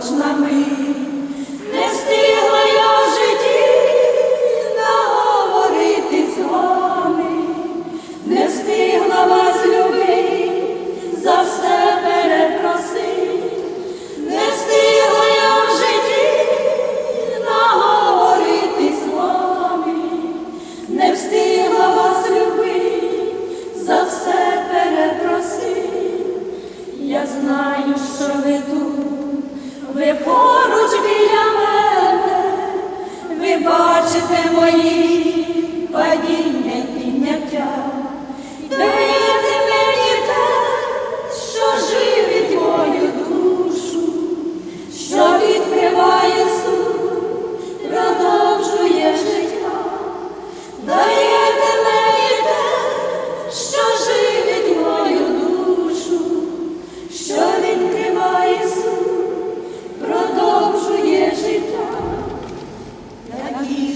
не встигла я в житті наговорити з вами, не встигла вас любити, за все перепросити, не встигла в житті наговорити з вами, не встигла вас любити, за все перепросити. Я знаю, що ви тут. Almighty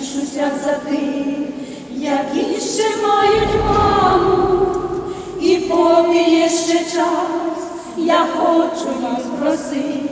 тішуся за тих, які ще мають маму, і поки є ще час, я хочу вас просити.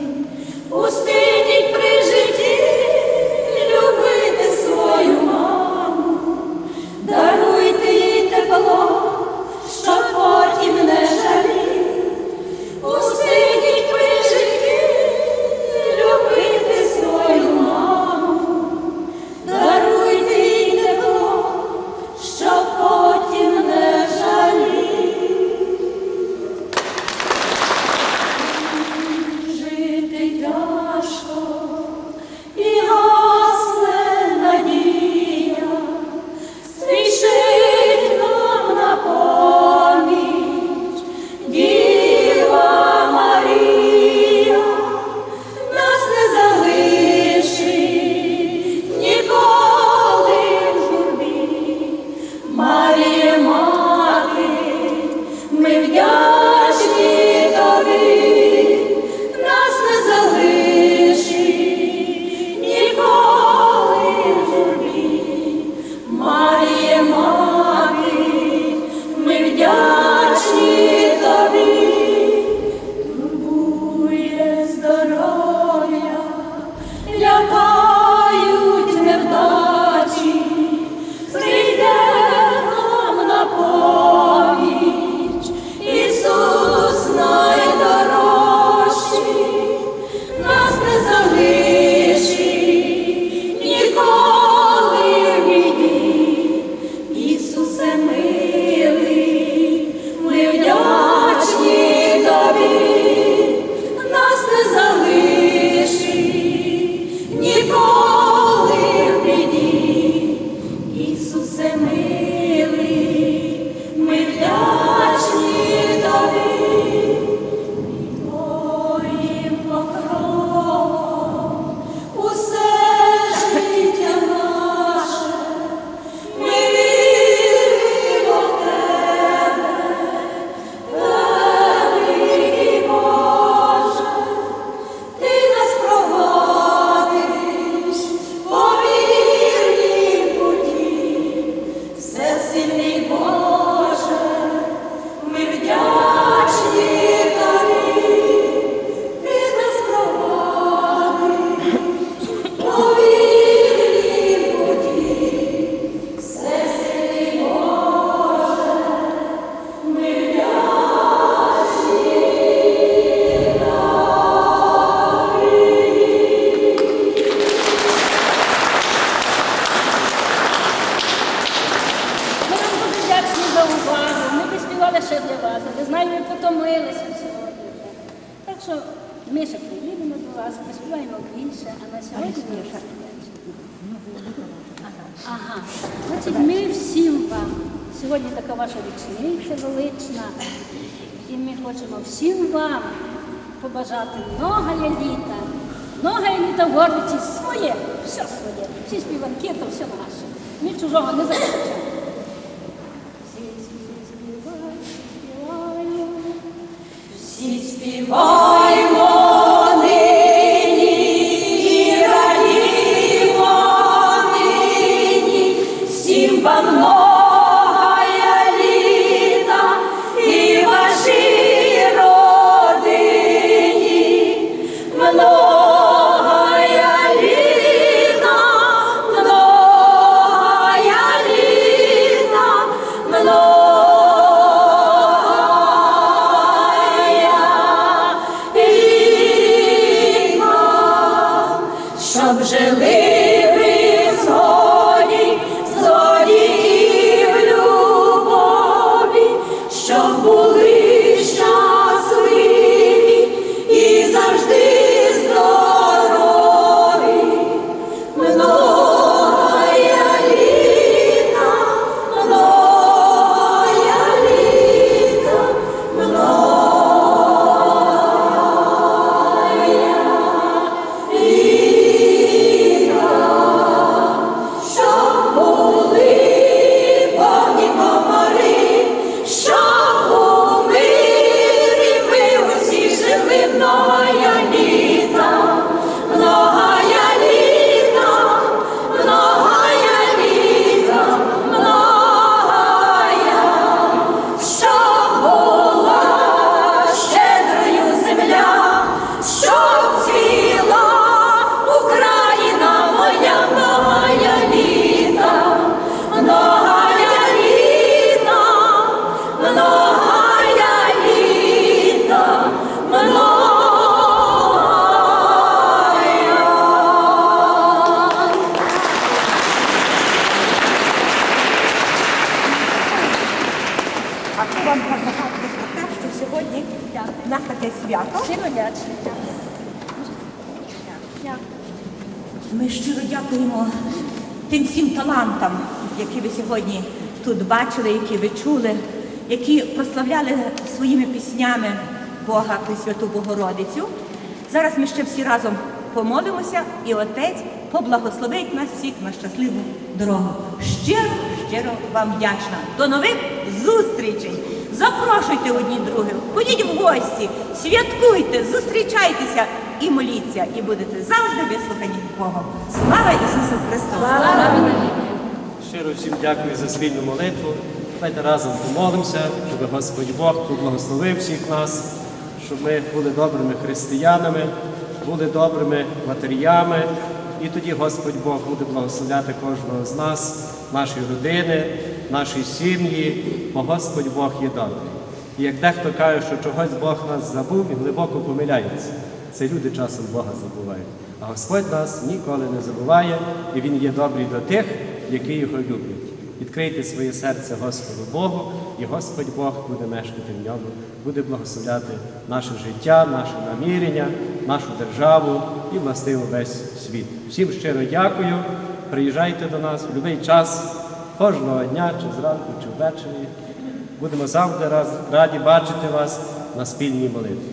Ага. Значить, ми всім вам. Сьогодні така ваша річниця велична. І ми хочемо всім вам побажати многое літа. Многое літа в горниці своє, все своє. Всі співанки, то все наше. Ми чужого не захочемо. Ми щиро дякуємо тим всім талантам, які ви сьогодні тут бачили, які ви чули, які прославляли своїми піснями Бога Пресвяту Богородицю. Зараз ми ще всі разом помолимося, і Отець поблагословить нас всіх на щасливу дорогу. Щиро, щиро вам вдячна. До нових зустрічей! Запрошуйте одні других, ходіть в гості, святкуйте, зустрічайтеся і моліться, і будете завжди вислухані Богом. Слава Ісусу Христу! Щиро всім дякую за спільну молитву. Давайте разом помолимося, щоб Господь Бог поблагословив всіх нас, щоб ми були добрими християнами, були добрими матерями. І тоді Господь Бог буде благословляти кожного з нас, наші родини, наші сім'ї, бо Господь Бог є добрий. І як дехто каже, що чогось Бог нас забув, він глибоко помиляється. Це люди часом Бога забувають. А Господь нас ніколи не забуває, і Він є добрий до тих, які його люблять. Відкрийте своє серце Господу Богу, і Господь Бог буде мешкати в ньому, буде благословляти наше життя, наше намірення, нашу державу і властиво весь світ. Всім щиро дякую. Приїжджайте до нас в будь-який час, кожного дня, чи зранку, чи ввечері. Будемо завжди раді бачити вас на спільній молитві.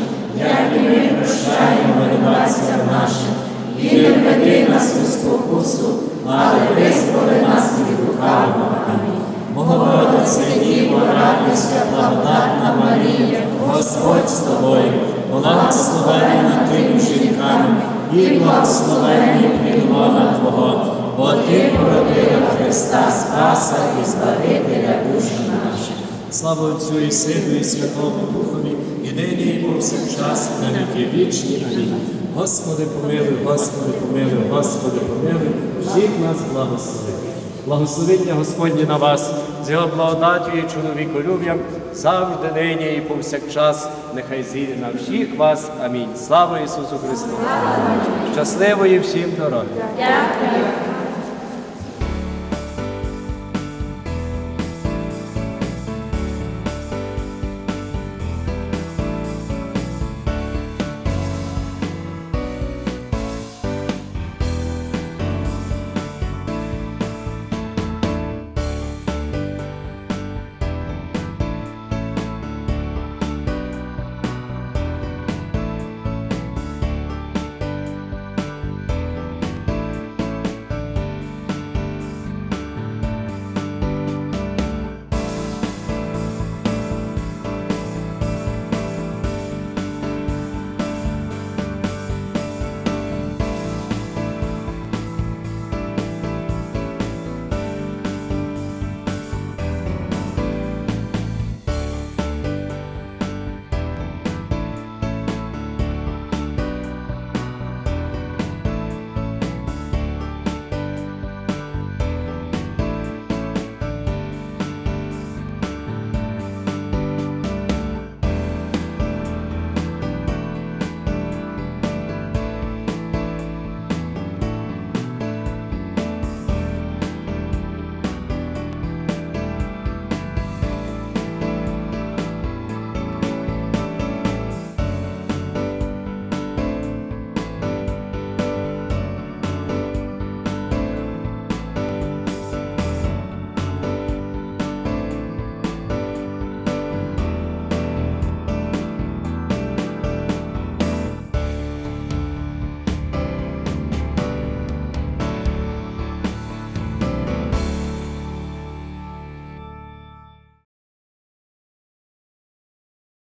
як і ми прощаємо винуватцям нашим, і не введи нас у спокусу, але визволи нас від лукавого. Амінь. Богородице Діво, радуйся, благодатна Марія, Господь з тобою, благословенна ти жінками, і благословенний плід Твого, бо Ти породила Христа Спаса і Збавителя душі наші. Слава Отцю і Сину, і Святому Духові, і нині, і повсякчас, і на віки вічні. Амінь. Господи, помилуй, Господи, помилуй, Господи, помилуй, всіх нас благослови. Благословення Господнє на вас, з його благодаттю і чоловіколюб'ям, завжди нині і повсякчас, нехай зійде на всіх вас. Амінь. Слава Ісусу Христу! Щасливої всім дороги! Дякую.